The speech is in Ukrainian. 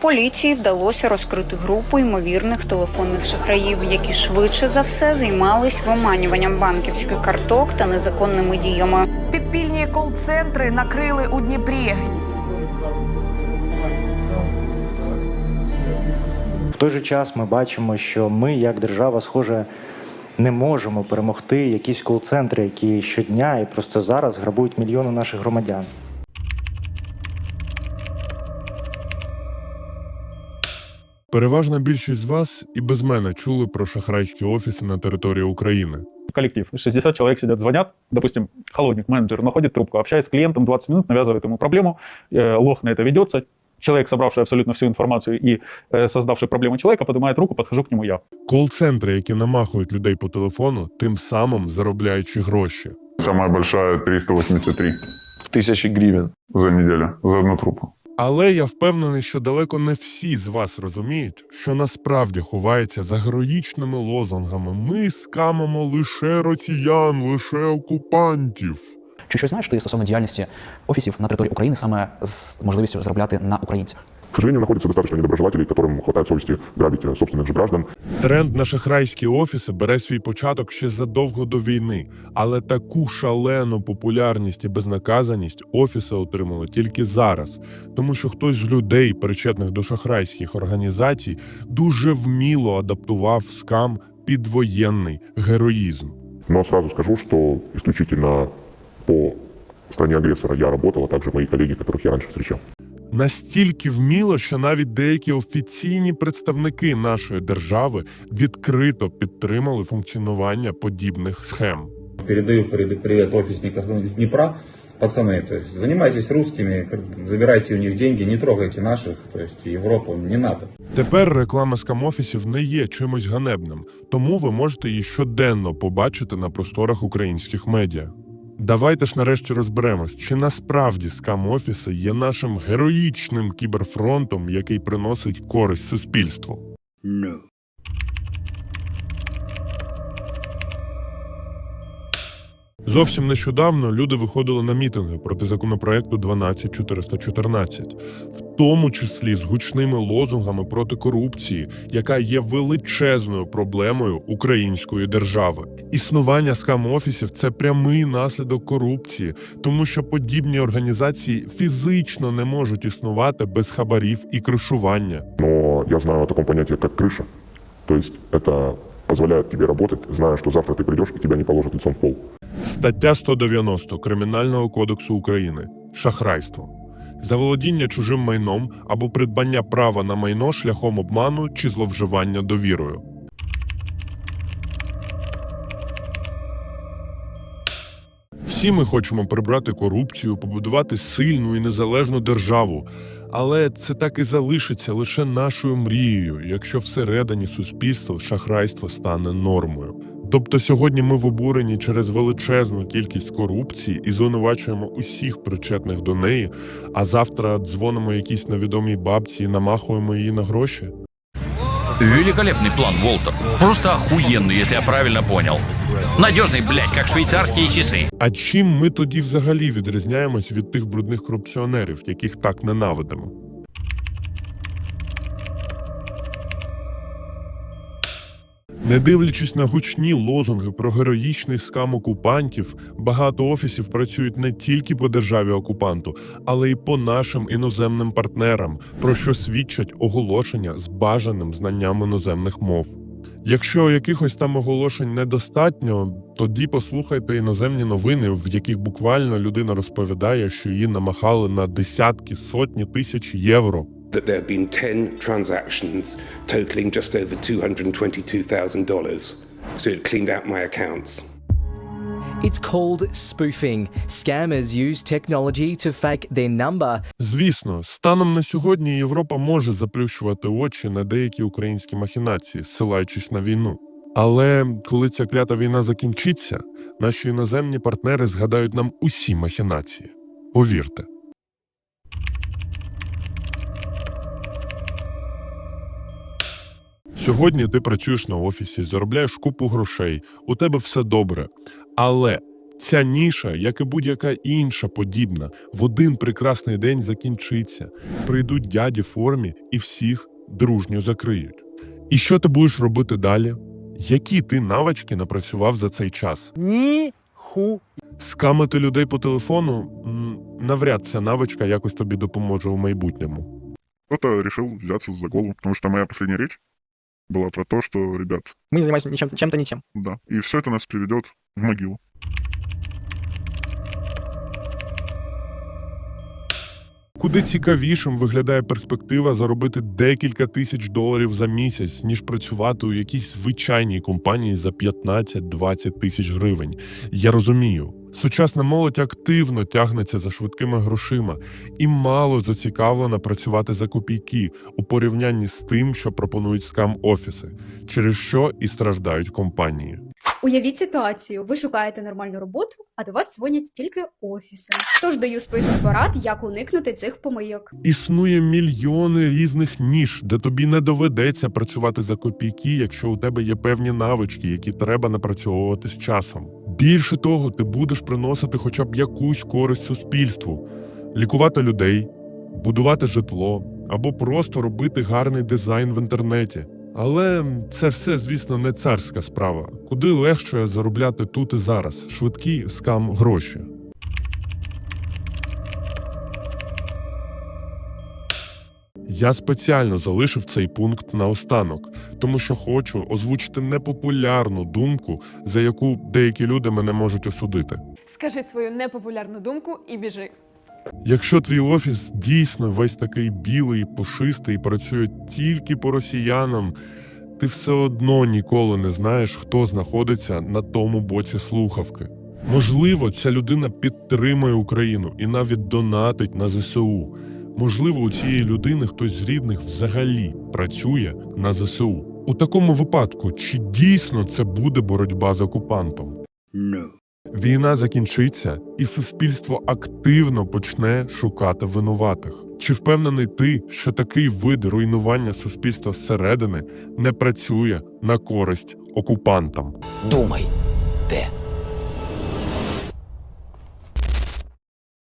поліції вдалося розкрити групу ймовірних телефонних шахраїв, які швидше за все займались виманюванням банківських карток та незаконними діями. Підпільні кол-центри накрили у Дніпрі. В той же час ми бачимо, що ми, як держава, схоже, не можемо перемогти якісь кол-центри, які щодня і просто зараз грабують мільйони наших громадян. Переважна більшість з вас і без мене чули про шахрайські офіси на території України. коллектив. 60 человек сидят, звонят. Допустим, холодник, менеджер, находит трубку, общаясь с клиентом 20 минут, навязывает ему проблему. э, Лох на это ведется. Человек, собравший абсолютно всю информацию и э, создавший проблему человека, поднимает руку, подхожу к нему я. Кол-центри, які намахують людей по телефону, тим самим заробляючи гроші. Самая большая 383 тысячи гривен. за неделю, за одну трубку. Але я впевнений, що далеко не всі з вас розуміють, що насправді ховається за героїчними лозунгами. Ми скамимо лише росіян, лише окупантів. Чи щось знаєш ти стосовно діяльності офісів на території України саме з можливістю заробляти на українцях? К сожалению, находится достаточно недоброжелателей, которым хватает совести грабить э, собственных же граждан. Тренд на шахрайські офіси бере свій початок ще задовго до війни, але таку шалену популярність і безнаказаність офіси отримали тільки зараз, тому що хтось з людей, причетних до шахрайських організацій, дуже вміло адаптував скам під воєнний героїзм. Но сразу скажу, что исключительно по стране агрессора я работал, а также мои коллеги, которых я раньше встречал. Настільки вміло, що навіть деякі офіційні представники нашої держави відкрито підтримали функціонування подібних схем. Передаю привет офисникам из Днепра. Пацаны, то есть занимайтесь русскими, забирайте у них деньги, не трогайте наших, то есть Европу не надо. Тепер реклама скам-офісів не є чимось ганебним, тому ви можете її щоденно побачити на просторах українських медіа. Давайте ж нарешті розберемось, чи насправді скам-офіси є нашим героїчним кіберфронтом, який приносить користь суспільству. Зовсім нещодавно люди виходили на мітинги проти законопроекту 12414, в тому числі з гучними лозунгами проти корупції, яка є величезною проблемою української держави. Існування скам-офісів це прямий наслідок корупції, тому що подібні організації фізично не можуть існувати без хабарів і кришування. Но я знаю о таком понятии, как крыша. То есть это позволяет тебе работать, зная, что завтра ты придешь и тебя не положат лицом в пол. Стаття 190 Кримінального кодексу України шахрайство. Заволодіння чужим майном або придбання права на майно шляхом обману чи зловживання довірою. Всі ми хочемо прибрати корупцію, побудувати сильну і незалежну державу. Але це так і залишиться лише нашою мрією, якщо всередині суспільства шахрайство стане нормою. Тобто сьогодні ми в обуренні через величезну кількість корупції і звинувачуємо усіх причетних до неї, а завтра дзвонимо якійсь невідомій бабці і намахуємо її на гроші. Великолепный план, Волтер. Просто охуенный, если я правильно понял. Надежный, блядь, как швейцарские часы. А чим ми тоді взагалі відрізняємось від тих брудних корупціонерів, яких так ненавидимо? Не дивлячись на гучні лозунги про героїчний скам окупантів, багато офісів працюють не тільки по державі окупанту, але й по нашим іноземним партнерам, про що свідчать оголошення з бажаним знанням іноземних мов. Якщо якихось там оголошень недостатньо, тоді послухайте іноземні новини, в яких буквально людина розповідає, що її намахали на десятки, сотні тисяч євро. That there have been 10 transactions totaling just over $222,000. So it cleaned out my accounts. It's called spoofing. Scammers use technology to fake their number. Звісно, станом на сьогодні Європа може заплющувати очі на деякі українські махінації, ссилаючись на війну. Але коли ця клята війна закінчиться, наші іноземні партнери згадають нам усі махінації. Повірте. Сьогодні ти працюєш на офісі, заробляєш купу грошей, у тебе все добре. Але Ця ніша, як і будь-яка інша подібна, в один прекрасний день закінчиться. Прийдуть дяді в формі і всіх дружньо закриють. І що ти будеш робити далі? Які ти навички напрацював за цей час? Ні ху. Скамити людей по телефону навряд ця навичка якось тобі допоможе у майбутньому. Кто-то решил взяться за голову, потому что моя последняя речь была про то, что, ребят, Мы не занимаемся ничем, чем-то не тем. да, и все это нас приведет в могилу. Куди цікавішим виглядає перспектива заробити декілька тисяч доларів за місяць, ніж працювати у якійсь звичайній компанії за 15-20 тисяч гривень. Я розумію, сучасна молодь активно тягнеться за швидкими грошима і мало зацікавлена працювати за копійки у порівнянні з тим, що пропонують скам офіси, через що і страждають компанії. Уявіть ситуацію: ви шукаєте нормальну роботу, а до вас дзвонять тільки офіси. Тож даю список порад, як уникнути цих помийок. Існує мільйони різних ніж, де тобі не доведеться працювати за копійки, якщо у тебе є певні навички, які треба напрацьовувати з часом. Більше того, ти будеш приносити хоча б якусь користь суспільству, лікувати людей, будувати житло або просто робити гарний дизайн в інтернеті. Але це все, звісно, не царська справа. Куди легше заробляти тут і зараз швидкі скам гроші. Я спеціально залишив цей пункт наостанок, тому що хочу озвучити непопулярну думку, за яку деякі люди мене можуть осудити. Скажи свою непопулярну думку і біжи. Якщо твій офіс дійсно весь такий білий, пушистий, працює тільки по росіянам, ти все одно ніколи не знаєш, хто знаходиться на тому боці слухавки. Можливо, ця людина підтримує Україну і навіть донатить на ЗСУ. Можливо, у цієї людини хтось з рідних взагалі працює на ЗСУ. У такому випадку, чи дійсно це буде боротьба з окупантом? Війна закінчиться, і суспільство активно почне шукати винуватих. Чи впевнений ти, що такий вид руйнування суспільства зсередини не працює на користь окупантам? Думай, де